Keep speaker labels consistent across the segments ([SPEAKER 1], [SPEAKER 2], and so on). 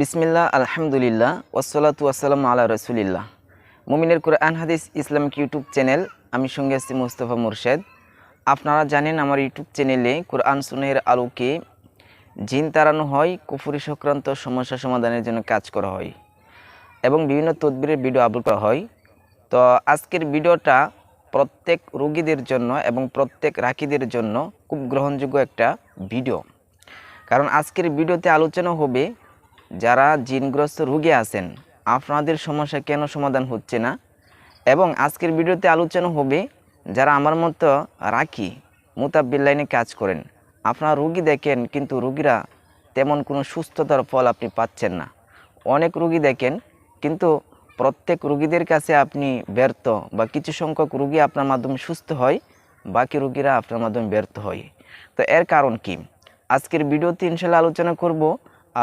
[SPEAKER 1] বিসমিল্লাহ, আলহামদুলিল্লাহ ওসলাতু আসসালাম আল্লাহ রসুলিল্লাহ। মুমিনের কোরআন, হাদিস, ইসলামিক ইউটিউব চ্যানেল, আমি সঙ্গে আছি মুস্তফা মুরশেদ। আপনারা জানেন আমার ইউটিউব চ্যানেলে কোরআন সুনের আলোকে জিন তাড়ানো হয়, কুফুরি সংক্রান্ত সমস্যা সমাধানের জন্য কাজ করা হয় এবং বিভিন্ন তদবিরের ভিডিও আপলোড করা হয়। তো আজকের ভিডিওটা প্রত্যেক রোগীদের জন্য এবং প্রত্যেক রাখিদের জন্য খুব গ্রহণযোগ্য একটা ভিডিও। কারণ আজকের ভিডিওতে আলোচনা হবে যারা জিনগ্রস্ত রোগী আছেন, আপনাদের সমস্যা কেন সমাধান হচ্ছে না? এবং আজকের ভিডিওতে আলোচনা হবে যারা আমার মতো রাখি, মোতাব্বিল লাইনে কাজ করেন। আপনারা রুগী দেখেন, কিন্তু রুগীরা তেমন কোনো সুস্থতার ফল আপনি পাচ্ছেন না। অনেক রুগী দেখেন, কিন্তু প্রত্যেক রুগীদের কাছে আপনি ব্যর্থ বা কিছু সংখ্যক রুগী আপনার মাধ্যমে সুস্থ হয়, বাকি রুগীরা আপনার মাধ্যমে ব্যর্থ হয়। তো এর কারণ কি? আজকের ভিডিওতে ইনশাল্লাহ আলোচনা করব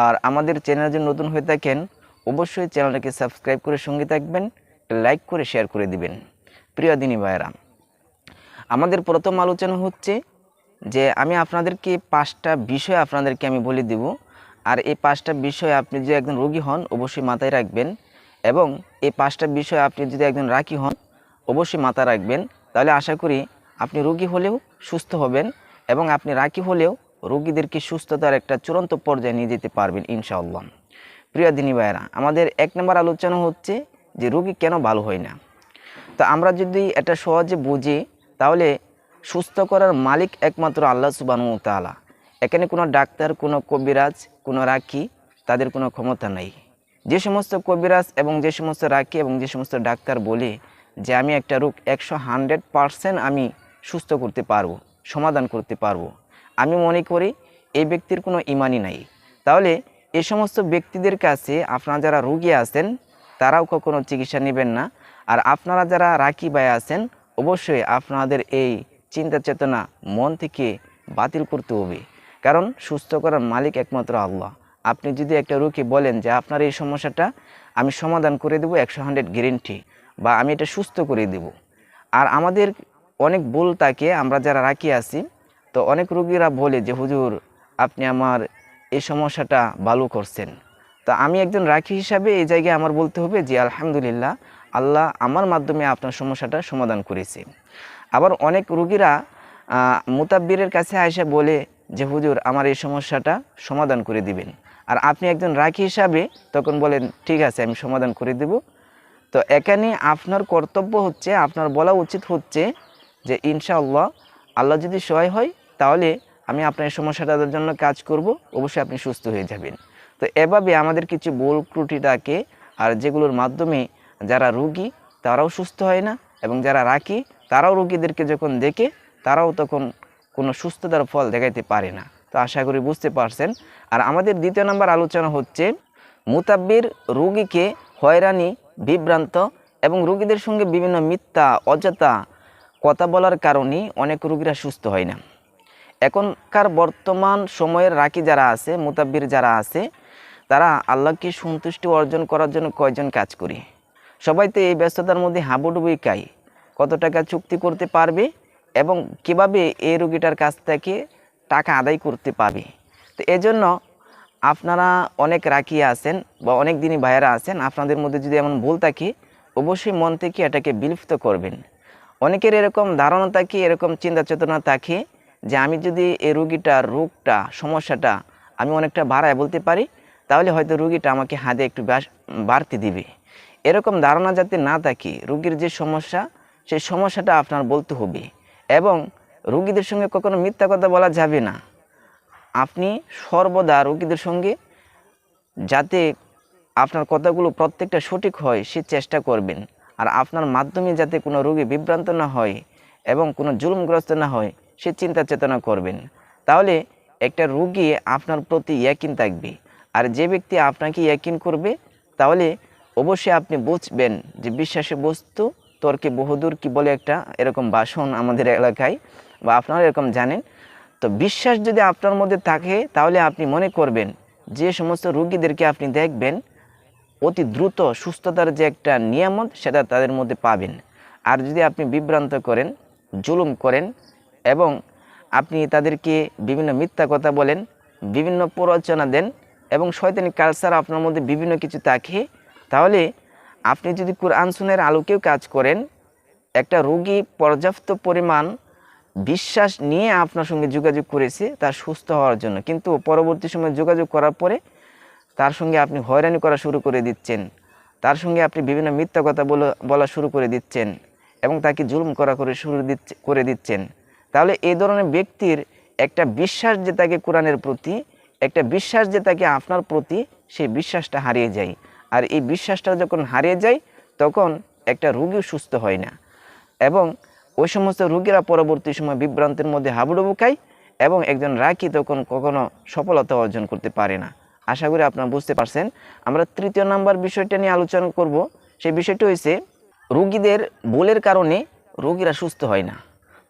[SPEAKER 1] আর আমাদের চ্যানেল যদি নতুন হয়ে থাকেন, অবশ্যই চ্যানেলটাকে সাবস্ক্রাইব করে সঙ্গে থাকবেন, লাইক করে শেয়ার করে দিবেন। প্রিয় দিনী ভাইরা আমাদের প্রথম আলোচনা হচ্ছে যে আমি আপনাদেরকে পাঁচটা বিষয় আপনাদেরকে আমি বলে দেব। আর এই পাঁচটা বিষয় আপনি যদি একজন রোগী হন, অবশ্যই মাথায় রাখবেন এবং এই পাঁচটা বিষয় আপনি যদি একজন রাখি হন, অবশ্যই মাথায় রাখবেন। তাহলে আশা করি আপনি রোগী হলেও সুস্থ হবেন এবং আপনি রাখি হলেও রোগীদেরকে সুস্থতার একটা চূড়ান্ত পর্যায়ে নিয়ে যেতে পারবেন ইনশাআল্লাহ। প্রিয় দিনী ভাইয়েরা, আমাদের এক নম্বর আলোচনা হচ্ছে যে রোগী কেন ভালো হয় না? তো আমরা যদি এটা সহজে বুঝি, তাহলে সুস্থ করার মালিক একমাত্র আল্লাহ সুবানু তালা এখানে কোনো ডাক্তার, কোনো কবিরাজ, কোনো রাখি, তাদের কোনো ক্ষমতা নেই। যে সমস্ত কবিরাজ এবং যে সমস্ত রাখি এবং যে সমস্ত ডাক্তার বলে যে আমি একটা রোগ একশো হান্ড্রেড পারসেন্ট আমি সুস্থ করতে পারব, সমাধান করতে পারব। আমি মনে করি এই ব্যক্তির কোনো ইমানই নাই। তাহলে এই সমস্ত ব্যক্তিদের কাছে আপনারা যারা রুগী আছেন, তারাও কখনো চিকিৎসা নেবেন না। আর আপনারা যারা রাখি বাই আছেন, অবশ্যই আপনাদের এই চিন্তা চেতনা মন থেকে বাতিল করতে হবে। কারণ সুস্থ করার মালিক একমাত্র আল্লাহ। আপনি যদি একটা রোগী বলেন যে, আপনার এই সমস্যাটা আমি সমাধান করে দেবো একশো হান্ড্রেড গ্যারেন্টি বা আমি এটা সুস্থ করে দেব। আর আমাদের অনেক ভুল তাকে আমরা যারা রাখি আছি তো অনেক রোগীরা বলে যে, হুজুর, আপনি আমার এই সমস্যাটা ভালো করছেন। তো আমি একজন রাখি হিসাবে এই জায়গায় আমার বলতে হবে যে, আলহামদুলিল্লাহ, আল্লাহ আমার মাধ্যমে আপনার সমস্যাটা সমাধান করেছে। আবার অনেক রুগীরা মুতাব্বিরের কাছে এসে বলে যে, হুজুর, আমার এই সমস্যাটা সমাধান করে দিবেন। আর আপনি একজন রাখি হিসাবে তখন বলেন, ঠিক আছে, আমি সমাধান করে দেব। তো এখানে আপনার কর্তব্য হচ্ছে, আপনার বলা উচিত হচ্ছে যে, ইনশাআল্লাহ, আল্লাহ যদি সহায় হয় তাহলে আমি আপনার সমস্যাটার জন্য কাজ করব, অবশ্যই আপনি সুস্থ হয়ে যাবেন। তো এভাবে আমাদের কিছু ভুল ত্রুটি থাকে, আর যেগুলোর মাধ্যমে যারা রুগী, তারাও সুস্থ হয় না, এবং যারা রাখি, তারাও রুগীদেরকে যখন দেখে, তারাও তখন কোনো সুস্থতার ফল দেখাইতে পারে না। তো আশা করি বুঝতে পারছেন। আর আমাদের দ্বিতীয় নম্বর আলোচনা হচ্ছে, মুতাব্বির রুগীকে হয়রানি, বিভ্রান্ত এবং রুগীদের সঙ্গে বিভিন্ন মিথ্যা, অযথা কথা বলার কারণে অনেক রুগীরা সুস্থ হয় না। এখনকার বর্তমান সময়ের রাখি যারা আছে, মুতাব্বির যারা আছে, তারা আল্লাহকে সন্তুষ্টি অর্জন করার জন্য কয়জন কাজ করি? সবাই তো এই ব্যস্ততার মধ্যে হাবুডুবুই খাই কত টাকা চুক্তি করতে পারবে এবং কীভাবে এই রুগীটার কাছ থেকে টাকা আদায় করতে পারবে? তো এজন্য আপনারা অনেক রাখি আছেন বা অনেক দিনই ভাইয়েরা আছেন, আপনাদের মধ্যে যদি এমন ভুল থাকে, অবশ্যই মন থেকে এটাকে বিলুপ্ত করবেন। অনেকের এরকম ধারণা থাকে, এরকম চিন্তা চেতনা থাকে যে আমি যদি এই রুগীটার রোগটা, সমস্যাটা আমি অনেকটা বাড়ায় বলতে পারি, তাহলে হয়তো রুগীটা আমাকে হাতে একটু বাড়তে দিবে। এরকম ধারণা যাতে না থাকে, রুগীর যে সমস্যা, সেই সমস্যাটা আপনার বলতে হবে। এবং রুগীদের সঙ্গে কখনো মিথ্যা কথা বলা যাবে না। আপনি সর্বদা রুগীদের সঙ্গে যাতে আপনার কথাগুলো প্রত্যেকটা সঠিক হয়, সে চেষ্টা করবেন। আর আপনার মাধ্যমে যাতে কোনো রোগী বিভ্রান্ত না হয় এবং কোনো জুলুমগ্রস্ত না হয় সে চিন্তা চেতনা করবেন। তাহলে একটা রুগী আপনার প্রতি ইয়াকিন থাকবে। আর যে ব্যক্তি আপনাকে ইয়াকিন করবে, তাহলে অবশ্যই আপনি বুঝবেন যে বিশ্বাসে বস্তু তর্কে বহুদূর কি বলে একটা এরকম বাসন আমাদের এলাকায়, বা আপনারা এরকম জানেন। তো বিশ্বাস যদি আপনার মধ্যে থাকে, তাহলে আপনি মনে করবেন যে সমস্ত রুগীদেরকে আপনি দেখবেন, অতি দ্রুত সুস্থতার যে একটা নিয়ামত, সেটা তাদের মধ্যে পাবেন। আর যদি আপনি বিভ্রান্ত করেন, জুলুম করেন এবং আপনি তাদেরকে বিভিন্ন মিথ্যা কথা বলেন, বিভিন্ন প্ররোচনা দেন এবং শয়তানি কালচার আপনার মধ্যে বিভিন্ন কিছু থাকে, তাহলে আপনি যদি কোরআন সুনের আলোকেও কাজ করেন, একটা রোগী পর্যাপ্ত পরিমাণ বিশ্বাস নিয়ে আপনার সঙ্গে যোগাযোগ করেছে, তার সুস্থ হওয়ার জন্য। কিন্তু পরবর্তী সময় যোগাযোগ করার পরে তার সঙ্গে আপনি হয়রানি করা শুরু করে দিচ্ছেন। তার সঙ্গে আপনি বিভিন্ন মিথ্যা কথা বলা শুরু করে দিচ্ছেন এবং তাকে জুলুম করা করে শুরু দিচ্ছে, করে দিচ্ছেন। তাহলে এই ধরনের ব্যক্তির একটা বিশ্বাস যে তাকে কোরআনের প্রতি, একটা বিশ্বাস যে তাকে আপনার প্রতি, সেই বিশ্বাসটা হারিয়ে যায়। আর এই বিশ্বাসটা যখন হারিয়ে যায়, তখন একটা রোগীও সুস্থ হয় না। এবং ওই সমস্ত রুগীরা পরবর্তী সময় বিভ্রান্তের মধ্যে হাবুডুবু খায় এবং একজন রাখি তখন কখনো সফলতা অর্জন করতে পারে না। আশা করি আপনারা বুঝতে পারছেন। আমরা তৃতীয় নাম্বার বিষয়টা নিয়ে আলোচনা করব। সেই বিষয়টি হয়েছে রুগীদের ভুলের কারণে রোগীরা সুস্থ হয় না।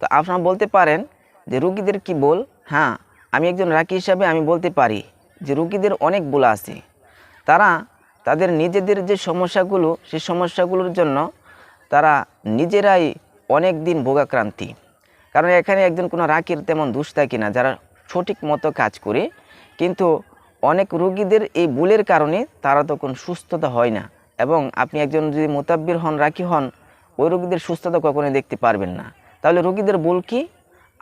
[SPEAKER 1] তো আপনারা বলতে পারেন যে রুগীদের কি বল? হ্যাঁ আমি একজন রাখি হিসাবে আমি বলতে পারি যে রুগীদের অনেক ভুল আছে। তারা তাদের নিজেদের যে সমস্যাগুলো, সেই সমস্যাগুলোর জন্য তারা নিজেরাই অনেক দিন ভোগাক্রান্তি। কারণ এখানে একজন কোনো রাকির তেমন দোষ থাকে না, যারা সঠিক মতো কাজ করে। কিন্তু অনেক রোগীদের এই ভুলের কারণে তারা তখন সুস্থতা হয় না। এবং আপনি একজন যদি মোতাব্বির হন রাখি হন, ওই রোগীদের সুস্থতা কখনোই দেখতে পারবেন না। তাহলে রোগীদের ভুল কি?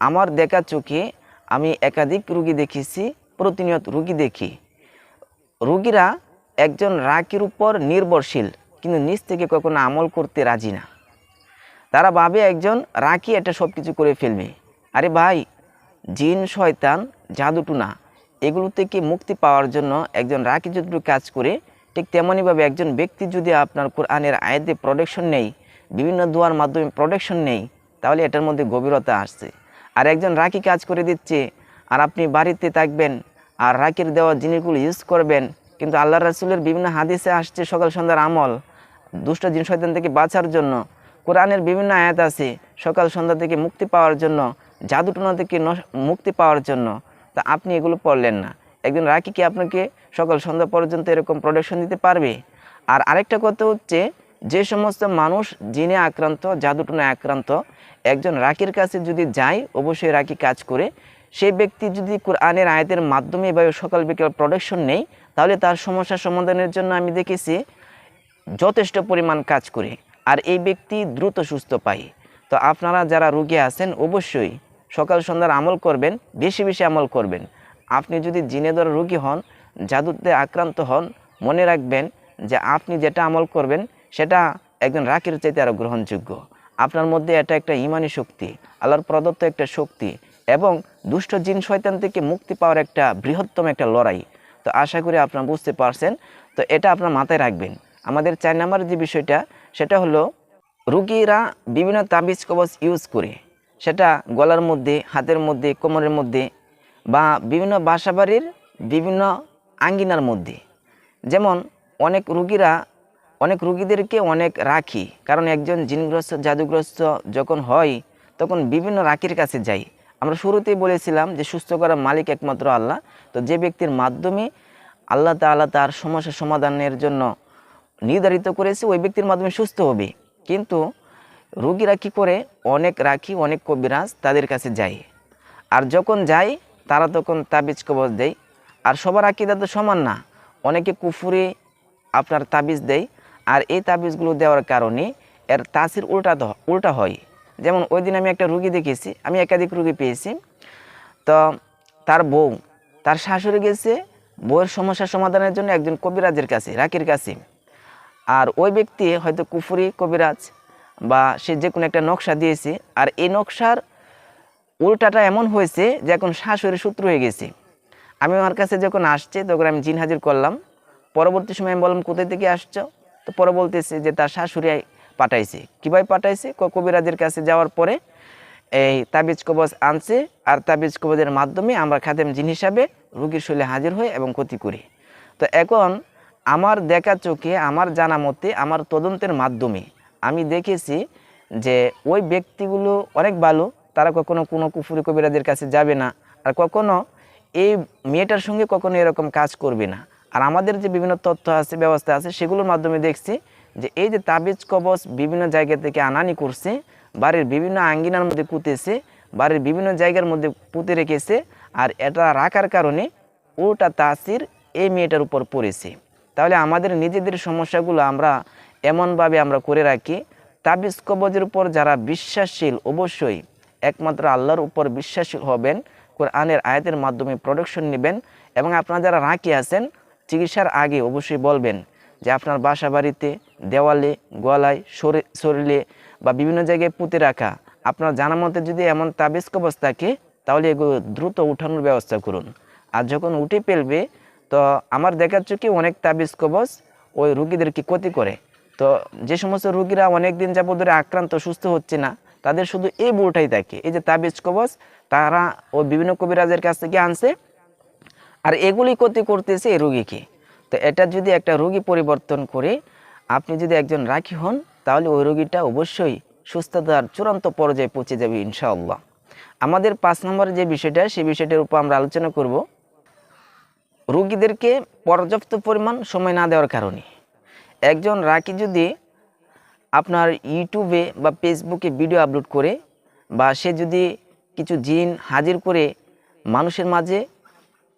[SPEAKER 1] আমার দেখা চোখে আমি একাধিক রুগী দেখেছি, প্রতিনিয়ত রুগী দেখি। রুগীরা একজন রাকির উপর নির্ভরশীল, কিন্তু নিজ থেকে কখনো আমল করতে রাজি না। তারা ভাবে একজন রাকি এটা সব কিছু করে ফেলবে। আরে ভাই, জিন, শয়তান, জাদুটুনা, এগুলো থেকে মুক্তি পাওয়ার জন্য একজন রাকি যতটুকু কাজ করে, ঠিক তেমনইভাবে একজন ব্যক্তি যদি আপনার কোরআনের আয়াতে প্রোটেকশন নেই, বিভিন্ন দোয়ার মাধ্যমে প্রোটেকশন নেই তাহলে এটার মধ্যে গভীরতা আসছে। আর একজন রাখি কাজ করে দিচ্ছে, আর আপনি বাড়িতে থাকবেন, আর রাখির দেওয়া জিনিসগুলো ইউজ করবেন। কিন্তু আল্লাহ রাসুলের বিভিন্ন হাদিসে আসছে সকাল সন্ধ্যার আমল, দুষ্ট জিন শয়তান থেকে বাঁচার জন্য। কোরআনের বিভিন্ন আয়াত আছে, সকাল সন্ধ্যা থেকে মুক্তি পাওয়ার জন্য, জাদুটনা থেকে মুক্তি পাওয়ার জন্য। তা আপনি এগুলো পড়লেন না। একজন রাকি কি আপনাকে সকাল সন্ধ্যা পর্যন্ত এরকম প্রোটেকশন দিতে পারবে? আর আরেকটা কথা হচ্ছে, যে সমস্ত মানুষ জিনে আক্রান্ত, জাদুটনায় আক্রান্ত একজন রাকির কাছে যদি যায় অবশ্যই রাকি কাজ করে। সেই ব্যক্তি যদি কোরআনের আয়াতের মাধ্যমে এভাবে সকাল বিকেল প্রোডাকশন নেই, তাহলে তার সমস্যা সমাধানের জন্য আমি দেখেছি যথেষ্ট পরিমাণ কাজ করে। আর এই ব্যক্তি দ্রুত সুস্থ পায়। তো আপনারা যারা রুগী আছেন, অবশ্যই সকাল সন্ধ্যার আমল করবেন, বেশি বেশি আমল করবেন। আপনি যদি জিনে ধরা রুগী হন, জাদুতে আক্রান্ত হন, মনে রাখবেন যে আপনি যেটা আমল করবেন, সেটা একজন রাকির চাইতে আরও গ্রহণযোগ্য। আপনার মধ্যে এটা একটা ইমানি শক্তি, আল্লাহর প্রদত্ত একটা শক্তি এবং দুষ্ট জিন শয়তান থেকে মুক্তি পাওয়ার একটা বৃহত্তম একটা লড়াই। তো আশা করি আপনারা বুঝতে পারছেন। তো এটা আপনার মাথায় রাখবেন। আমাদের চার নাম্বার যে বিষয়টা, সেটা হলো রুগীরা বিভিন্ন তাবিজ কবচ ইউজ করে। সেটা গলার মধ্যে, হাতের মধ্যে, কোমরের মধ্যে বা বিভিন্ন বাসাবাড়ির বিভিন্ন আঙ্গিনার মধ্যে। যেমন অনেক রুগীরা অনেক রুগীদেরকে অনেক রাখি। কারণ একজন জিনগ্রস্ত, জাদুগ্রস্ত যখন হয়, তখন বিভিন্ন রাখির কাছে যাই। আমরা শুরুতেই বলেছিলাম যে, সুস্থ করার মালিক একমাত্র আল্লাহ। তো যে ব্যক্তির মাধ্যমে আল্লাহ তাআলা তার সমস্যা সমাধানের জন্য নির্ধারিত করেছে, ওই ব্যক্তির মাধ্যমে সুস্থ হবে। কিন্তু রোগীরা কী করে? অনেক রাখি, অনেক কবিরাজ তাদের কাছে যায়। আর যখন যায়, তারা তখন তাবিজ কবজ দেয়। আর সবার আকিদা তো সমান না। অনেকে কুফুরে আপনার তাবিজ দেয় আর এই তাবিজগুলো দেওয়ার কারণে এর তাসির উল্টা উল্টা হয়। যেমন ওই দিন আমি একটা রুগী দেখেছি আমি একাধিক রুগী পেয়েছি। তো তার বউ, তার শাশুড়ি গেছে, বউয়ের সমস্যা সমাধানের জন্য একজন কবিরাজের কাছে, রাকির কাছে। আর ওই ব্যক্তি হয়তো কুফুরি কবিরাজ বা সে যে কোনো একটা নকশা দিয়েছে। আর এই নকশার উল্টাটা এমন হয়েছে যে এখন শাশুড়ি সূত্র হয়ে গেছে। আমি আমার কাছে যখন আসছে, তখন আমি জিন হাজির করলাম। পরবর্তী সময় আমি বললাম, কোথায় থেকে আসছো? তো পরে বলতেছে যে তার শাশুড়ি পাঠাইছে। কীভাবে পাঠাইছে? কবিরাজের কাছে যাওয়ার পরে এই তাবিজ কবজ আনছে আর তাবিজ কবজের মাধ্যমে আমরা খাদেম জিন হিসাবে রুগীর শৈলে হাজির হই এবং ক্ষতি করি। তো এখন আমার দেখা চোখে, আমার জানা মতে, আমার তদন্তের মাধ্যমে আমি দেখেছি যে ওই ব্যক্তিগুলো অনেক ভালো, তারা কখনো কোনো কুফুরি কবিরাদের কাছে যাবে না। আর কখনো এই মেয়েটার সঙ্গে কখনো এরকম কাজ করবে না। আর আমাদের যে বিভিন্ন তথ্য আছে, ব্যবস্থা আছে, সেগুলোর মাধ্যমে দেখছি যে এই যে তাবিজ কবচ বিভিন্ন জায়গা থেকে আনানি করছে, বাড়ির বিভিন্ন আঙ্গিনার মধ্যে পুঁতেছে, বাড়ির বিভিন্ন জায়গার মধ্যে পুঁতে রেখেছে, আর এটা রাখার কারণে ওটা তাসির এই মেয়েটার উপর পড়েছে। তাহলে আমাদের নিজেদের সমস্যাগুলো আমরা এমনভাবে আমরা করে রাখি, তাবিজ কবজের উপর যারা বিশ্বাসশীল অবশ্যই একমাত্র আল্লাহর উপর বিশ্বাসী হবেন, কোরআনের আয়াতের মাধ্যমে প্রোডাকশন নেবেন এবং আপনারা যারা রাখি আছেন চিকিৎসার আগে অবশ্যই বলবেন যে আপনার বাসা বাড়িতে দেওয়ালে, গলায়, শরী- শরীরে বা বিভিন্ন জায়গায় পুঁতে রাখা, আপনার জানা মতে যদি এমন তাবিজ কবজ থাকে, তাহলে এগুলো দ্রুত উঠানোর ব্যবস্থা করুন। আর যখন উঠে ফেলবে, তো আমার দেখার চোখে অনেক তাবিজ কবজ, ওই রুগীদেরকে ক্ষতি করে? তো যে সমস্ত রুগীরা অনেক দিন যাবত ধরে আক্রান্ত, সুস্থ হচ্ছে না, তাদের শুধু এই বুড়টাই থাকে। এই যে তাবিজ কবজ, তারা ও বিভিন্ন কবিরাজের কাছ থেকে আনছে আর এগুলি ক্ষতি করতেছে এই রুগীকে। তো এটা যদি একটা রুগী পরিবর্তন করে, আপনি যদি একজন রাখি হন, তাহলে ওই রুগীটা অবশ্যই সুস্থতার চূড়ান্ত পর্যায়ে পৌঁছে যাবে ইনশাআল্লাহ। আমাদের পাঁচ নম্বরে যে বিষয়টা, সেই বিষয়টার উপর আমরা আলোচনা করব। রুগীদেরকে পর্যাপ্ত পরিমাণ সময় না দেওয়ার কারণে। একজন রাখি যদি আপনার ইউটিউবে বা ফেসবুকে ভিডিও আপলোড করে, বা সে যদি কিছু জিন হাজির করে মানুষের মাঝে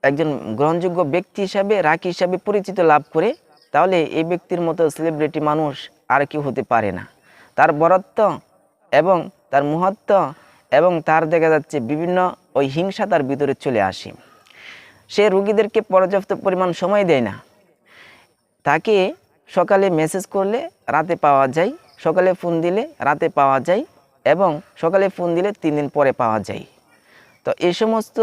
[SPEAKER 1] একজন গ্রহণযোগ্য ব্যক্তি হিসাবে রাকি হিসাবে পরিচিত লাভ করে, তাহলে এই ব্যক্তির মতো সেলিব্রিটি মানুষ আর কেউ হতে পারে না। তার বরত্ব এবং তার মহত্ব এবং তার দেখা যাচ্ছে বিভিন্ন ওই হিংসা তার ভিতরে চলে আসে। সে রুগীদেরকে পর্যাপ্ত পরিমাণ সময় দেয় না। তাকে সকালে মেসেজ করলে রাতে পাওয়া যায়, সকালে ফোন দিলে রাতে পাওয়া যায় এবং সকালে ফোন দিলে তিন দিন পরে পাওয়া যায়। তো এই সমস্ত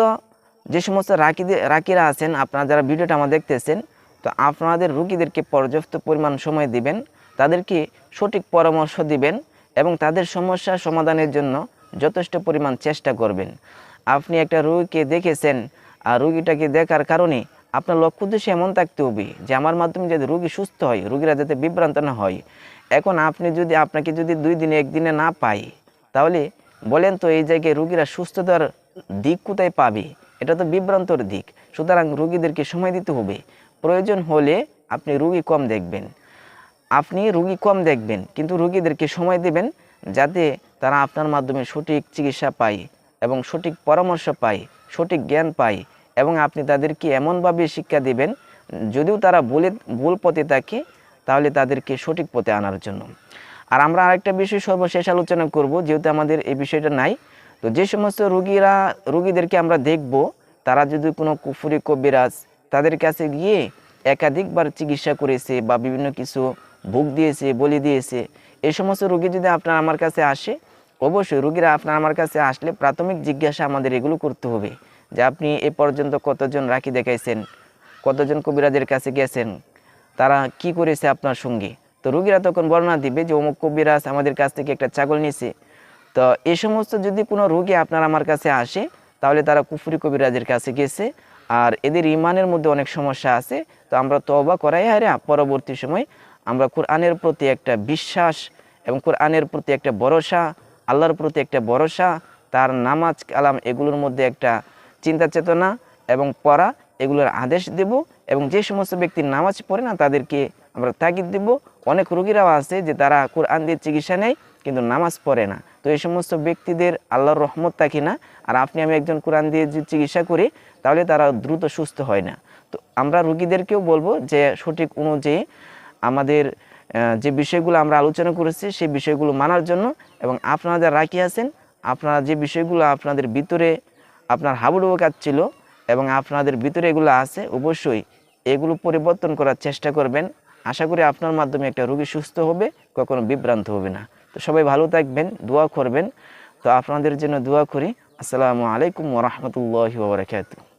[SPEAKER 1] যে সমস্ত রাকিদের রাকিরা আছেন, আপনারা যারা ভিডিওটা আমার দেখতেছেন, তো আপনাদের রুগীদেরকে পর্যাপ্ত পরিমাণ সময় দিবেন, তাদেরকে সঠিক পরামর্শ দিবেন এবং তাদের সমস্যা সমাধানের জন্য যথেষ্ট পরিমাণ চেষ্টা করবেন। আপনি একটা রুগীকে দেখেছেন, আর রুগীটাকে দেখার কারণে আপনার লক্ষ্য উদ্দেশ্য এমন থাকতে হবে যে, আমার মাধ্যমে যদি রুগী সুস্থ হয়, রুগীরা যাতে বিভ্রান্ত না হয়। এখন আপনি যদি আপনাকে যদি দুই দিনে একদিনে না পাই তাহলে বলেন তো এই জায়গায় রুগীরা সুস্থতার দিক কোথায় পাবে? এটা তো বিভ্রান্তর দিক। সুতরাং রুগীদেরকে সময় দিতে হবে। প্রয়োজন হলে আপনি রুগী কম দেখবেন। আপনি রুগী কম দেখবেন, কিন্তু রুগীদেরকে সময় দেবেন যাতে তারা আপনার মাধ্যমে সঠিক চিকিৎসা পায় এবং সঠিক পরামর্শ পায়, সঠিক জ্ঞান পায় এবং আপনি তাদেরকে এমনভাবে শিক্ষা দেবেন, যদিও তারা বলে, ভুল পথে থাকে, তাহলে তাদেরকে সঠিক পথে আনার জন্য। আর আমরা আরেকটা বিষয় সর্বশেষ আলোচনা করব, যেহেতু আমাদের এই বিষয়টা নাই তো যে সমস্ত রুগীরা, রুগীদেরকে আমরা দেখব, তারা যদি কোনো কুফুরি, কবিরাজ তাদের কাছে গিয়ে একাধিকবার চিকিৎসা করেছে বা বিভিন্ন কিছু ভোগ দিয়েছে, বলি দিয়েছে এই সমস্ত রোগী যদি আপনার আমার কাছে আসে, অবশ্যই রুগীরা আপনার আমার কাছে আসলে প্রাথমিক জিজ্ঞাসা আমাদের এগুলো করতে হবে যে আপনি এ পর্যন্ত কতজন রাখি দেখাইছেন, কতজন কবিরাজের কাছে গেছেন, তারা কি করেছে আপনার সঙ্গে? তো রুগীরা তখন বর্ণনা দিবে যে অমুক কবিরাজ আমাদের কাছ থেকে একটা ছাগল নিয়েছে তো এই সমস্ত যদি কোনো রোগী আপনার আমার কাছে আসে, তাহলে তারা কুফুরি কবিরাজের কাছে গেছে। আর এদের ইমানের মধ্যে অনেক সমস্যা আছে। তো আমরা তবা করাই হারে পরবর্তী সময় আমরা কোরআনের প্রতি একটা বিশ্বাস এবং কোরআনের প্রতি একটা ভরসা, আল্লাহর প্রতি একটা ভরসা, তার নামাজ কালাম এগুলোর মধ্যে একটা চিন্তা চেতনা এবং পড়া, এগুলোর আদেশ দেব এবং যে সমস্ত ব্যক্তি নামাজ পড়ে না, তাদেরকে আমরা তাগিদ দেব। অনেক রোগীরাও আছে যে তারা কোরআন দিয়ে চিকিৎসা নেয় কিন্তু নামাজ পড়ে না। তো এই সমস্ত ব্যক্তিদের আল্লাহর রহমত থাকি না আর আপনি আমি একজন কোরআন দিয়ে যদি চিকিৎসা করি, তাহলে তারা দ্রুত সুস্থ হয় না। তো আমরা রুগীদেরকেও বলব যে, সঠিক অনুযায়ী আমাদের যে বিষয়গুলো আমরা আলোচনা করেছি, সেই বিষয়গুলো মানার জন্য এবং আপনারা যারা রাখি আছেন, আপনারা যে বিষয়গুলো আপনাদের ভিতরে আপনার হাবুডুবু কাজ ছিল এবং আপনাদের ভিতরে এগুলো আছে, অবশ্যই এগুলো পরিবর্তন করার চেষ্টা করবেন। আশা করি আপনার মাধ্যমে একটা রোগী সুস্থ হবে, কখনো বিভ্রান্ত হবে না। তো সবাই ভালো থাকবেন, দোয়া করবেন। তো আপনাদের জন্য দোয়া করি। আসসালামু আলাইকুম ওরহমতুল্লাহ বারকাতুহ।